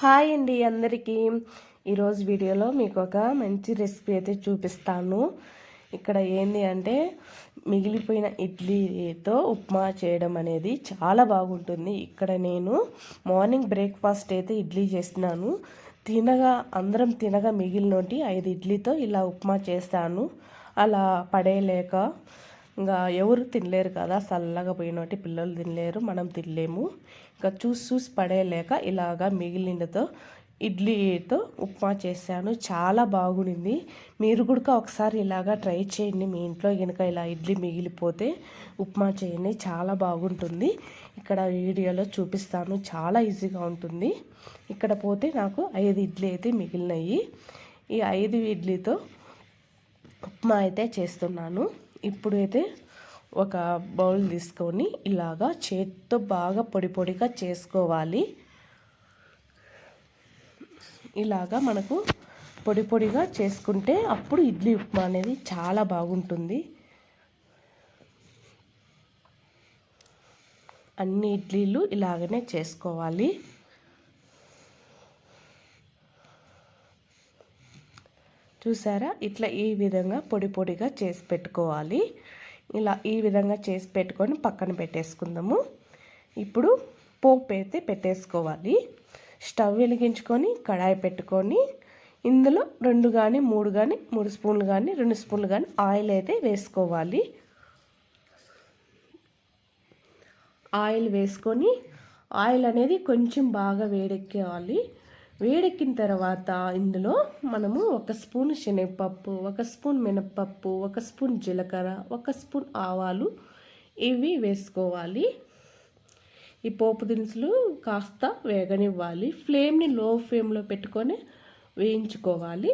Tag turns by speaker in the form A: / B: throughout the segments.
A: Hi అండి అందరికీ. ఈరోజు వీడియోలో మీకు ఒక మంచి రెసిపీ అయితే చూపిస్తాను. ఇక్కడ ఏంది అంటే మిగిలిపోయిన ఇడ్లీతో ఉప్మా చేయడం అనేది చాలా బాగుంటుంది. ఇక్కడ నేను మార్నింగ్ బ్రేక్ఫాస్ట్ అయితే ఇడ్లీ చేస్తున్నాను. తినగా అందరం తినగా మిగిలినోటి ఐదు ఇడ్లీతో ఇలా ఉప్మా చేస్తాను. అలా పడేయలేక ఇంకా ఎవరు తినలేరు కదా చల్లగా పోయినట్టు పిల్లలు తినలేరు మనం తినలేము. ఇంకా చూసి చూసి పడేయలేక ఇలాగా మిగిలినతో ఇడ్లీతో ఉప్మా చేశాను. చాలా బాగుండింది. మీరు కూడా ఒకసారి ఇలాగా ట్రై చేయండి మీ ఇంట్లో కనుక ఇలా ఇడ్లీ మిగిలిపోతే ఉప్మా చేయండి. చాలా బాగుంటుంది. ఇక్కడ వీడియోలో చూపిస్తాను. చాలా ఈజీగా ఉంటుంది. ఇక్కడ పోతే నాకు ఐదు ఇడ్లీ అయితే మిగిలినాయి. ఈ ఐదు ఇడ్లీతో ఉప్మా అయితే చేస్తున్నాను. ఇప్పుడైతే ఒక బౌల్ తీసుకొని ఇలాగా చేతితో బాగా పొడి పొడిగా చేసుకోవాలి. ఇలాగా మనకు పొడి పొడిగా చేసుకుంటే అప్పుడు ఇడ్లీ ఉప్మా అనేది చాలా బాగుంటుంది. అన్ని ఇడ్లీలు ఇలాగనే చేసుకోవాలి. చూసారా? ఇట్లా ఈ విధంగా పొడి పొడిగా చేసి పెట్టుకోవాలి. ఇలా ఈ విధంగా చేసి పెట్టుకొని పక్కన పెట్టేసుకుందాము. ఇప్పుడు పోపు అయితే పెట్టేసుకోవాలి. స్టవ్ వెలిగించుకొని కడాయి పెట్టుకొని ఇందులో రెండు కానీ మూడు కానీ మూడు స్పూన్లు కానీ రెండు స్పూన్లు కానీ ఆయిల్ అయితే వేసుకోవాలి. ఆయిల్ వేసుకొని ఆయిల్ అనేది కొంచెం బాగా వేడెక్కేవాలి వేడెక్కిన తర్వాత ఇందులో మనము ఒక స్పూన్ శనగపప్పు ఒక స్పూన్ మినప్పప్పు ఒక స్పూన్ జీలకర్ర ఒక స్పూన్ ఆవాలు ఇవి వేసుకోవాలి. ఈ పోపు దినుసులు కాస్త వేగనివ్వాలి. ఫ్లేమ్ని లో ఫ్లేమ్లో పెట్టుకొని వేయించుకోవాలి.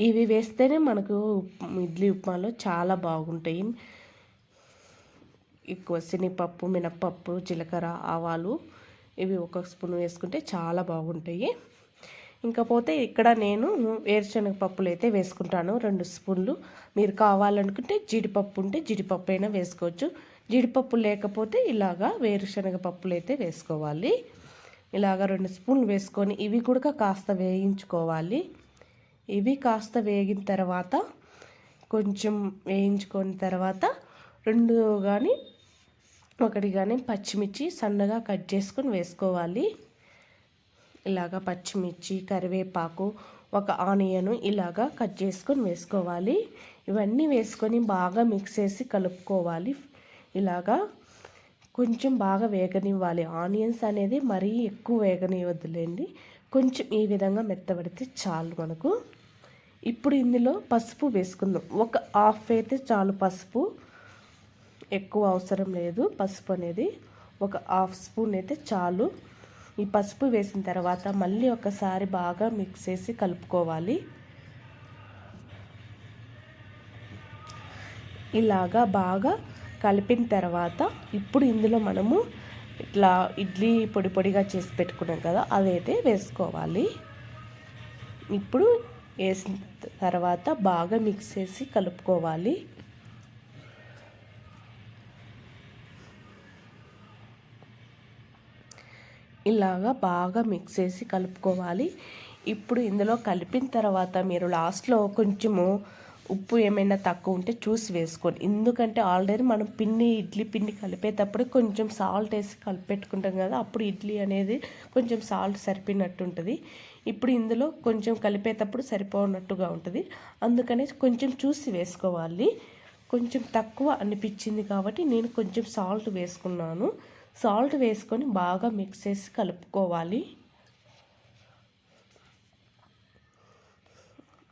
A: ఇవి వేస్తేనే మనకు ఇడ్లీ ఉప్మాలో చాలా బాగుంటాయి. ఎక్కువ శనగపప్పు మినప్పప్పు జీలకర్ర ఆవాలు ఇవి ఒక స్పూన్ వేసుకుంటే చాలా బాగుంటాయి. ఇంకా పోతే ఇక్కడ నేను వేరుశనగ పప్పులు అయితే వేసుకుంటాను. రెండు స్పూన్లు. మీరు కావాలనుకుంటే జీడిపప్పు ఉంటే జీడిపప్పు అయినా వేసుకోవచ్చు. జీడిపప్పు లేకపోతే ఇలాగా వేరుశనగ పప్పులు అయితే వేసుకోవాలి. ఇలాగ రెండు స్పూన్లు వేసుకొని ఇవి కూడా కాస్త వేయించుకోవాలి. ఇవి కాస్త వేగిన తర్వాత కొంచెం వేయించుకున్న తర్వాత రెండు కానీ ఒకటి కానీ పచ్చిమిర్చి సన్నగా కట్ చేసుకొని వేసుకోవాలి. ఇలాగా పచ్చిమిర్చి కరివేపాకు ఒక ఆనియన్ ఇలాగా కట్ చేసుకొని వేసుకోవాలి. ఇవన్నీ వేసుకొని బాగా మిక్స్ చేసి కలుపుకోవాలి. ఇలాగా కొంచెం బాగా వేగనివ్వాలి. ఆనియన్స్ అనేది మరీ ఎక్కువ వేగనివ్వద్దులేండి. కొంచెం ఈ విధంగా మెత్తబడితే చాలు మనకు. ఇప్పుడు ఇందులో పసుపు వేసుకుందాం. ఒక హాఫ్ అయితే చాలు పసుపు. ఎక్కువ అవసరం లేదు. పసుపు అనేది ఒక హాఫ్ స్పూన్ అయితే చాలు. ఈ పసుపు వేసిన తర్వాత మళ్ళీ ఒకసారి బాగా మిక్స్ చేసి కలుపుకోవాలి. ఇలాగా బాగా కలిపిన తర్వాత ఇప్పుడు ఇందులో మనము ఇట్లా ఇడ్లీ పొడి పొడిగా చేసి పెట్టుకున్నాం కదా అదైతే వేసుకోవాలి. ఇప్పుడు వేసిన తర్వాత బాగా మిక్స్ చేసి కలుపుకోవాలి. ఇలాగా బాగా మిక్స్ చేసి కలుపుకోవాలి. ఇప్పుడు ఇందులో కలిపిన తర్వాత మీరు లాస్ట్లో కొంచెము ఉప్పు ఏమైనా తక్కువ ఉంటే చూసి వేసుకోండి. ఎందుకంటే ఆల్రెడీ మనం పిండి ఇడ్లీ పిండి కలిపేటప్పుడు కొంచెం సాల్ట్ వేసి కలిపెట్టుకుంటాం కదా అప్పుడు ఇడ్లీ అనేది కొంచెం సాల్ట్ సరిపోయినట్టు ఉంటుంది. ఇప్పుడు ఇందులో కొంచెం కలిపేటప్పుడు సరిపోనట్టుగా ఉంటుంది. అందుకని కొంచెం చూసి వేసుకోవాలి. కొంచెం తక్కువ అనిపించింది కాబట్టి నేను కొంచెం సాల్ట్ వేసుకున్నాను. సాల్ట్ వేసుకొని బాగా మిక్స్ చేసి కలుపుకోవాలి.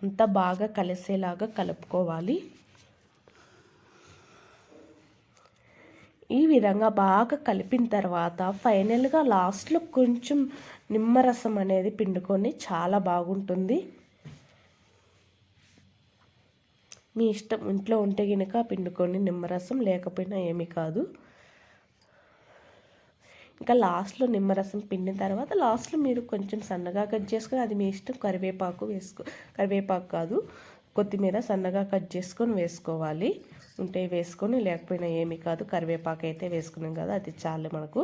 A: అంతా బాగా కలిసేలాగా కలుపుకోవాలి. ఈ విధంగా బాగా కలిపిన తర్వాత ఫైనల్గా లాస్ట్లో కొంచెం నిమ్మరసం అనేది పిండుకొని చాలా బాగుంటుంది. మీ ఇష్టం ఇంట్లో ఉంటే కనుక పిండుకొని నిమ్మరసం లేకపోయినా ఏమీ కాదు. ఇంకా లాస్ట్లో నిమ్మరసం పిండిన తర్వాత లాస్ట్లో మీరు కొంచెం సన్నగా కట్ చేసుకొని అది మీ ఇష్టం కరివేపాకు వేసుకో కరివేపాకు కాదు కొత్తిమీర సన్నగా కట్ చేసుకొని వేసుకోవాలి. ఉంటే వేసుకొని లేకపోయినా ఏమీ కాదు కరివేపాకు అయితే వేసుకున్నాం కదా అది చాలు మనకు.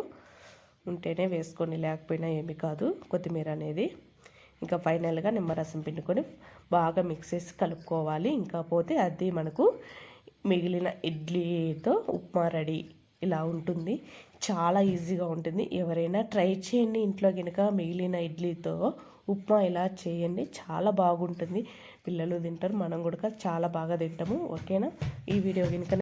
A: ఉంటేనే వేసుకొని లేకపోయినా ఏమీ కాదు కొత్తిమీర అనేది. ఇంకా ఫైనల్గా నిమ్మరసం పిండుకొని బాగా మిక్స్ చేసి కలుపుకోవాలి. ఇంకా పోతే అది మనకు మిగిలిన ఇడ్లీతో ఉప్మా రెడీ ఇలా ఉంటుంది. చాలా ఈజీగా ఉంటుంది. ఎవరైనా ట్రై చేయండి. ఇంట్లో కనుక మిగిలిన ఇడ్లీతో ఉప్మా ఇలా చేయండి. చాలా బాగుంటుంది. పిల్లలు తింటారు. మనం కూడా చాలా బాగా తింటాము. ఓకేనా? ఈ వీడియో కనుక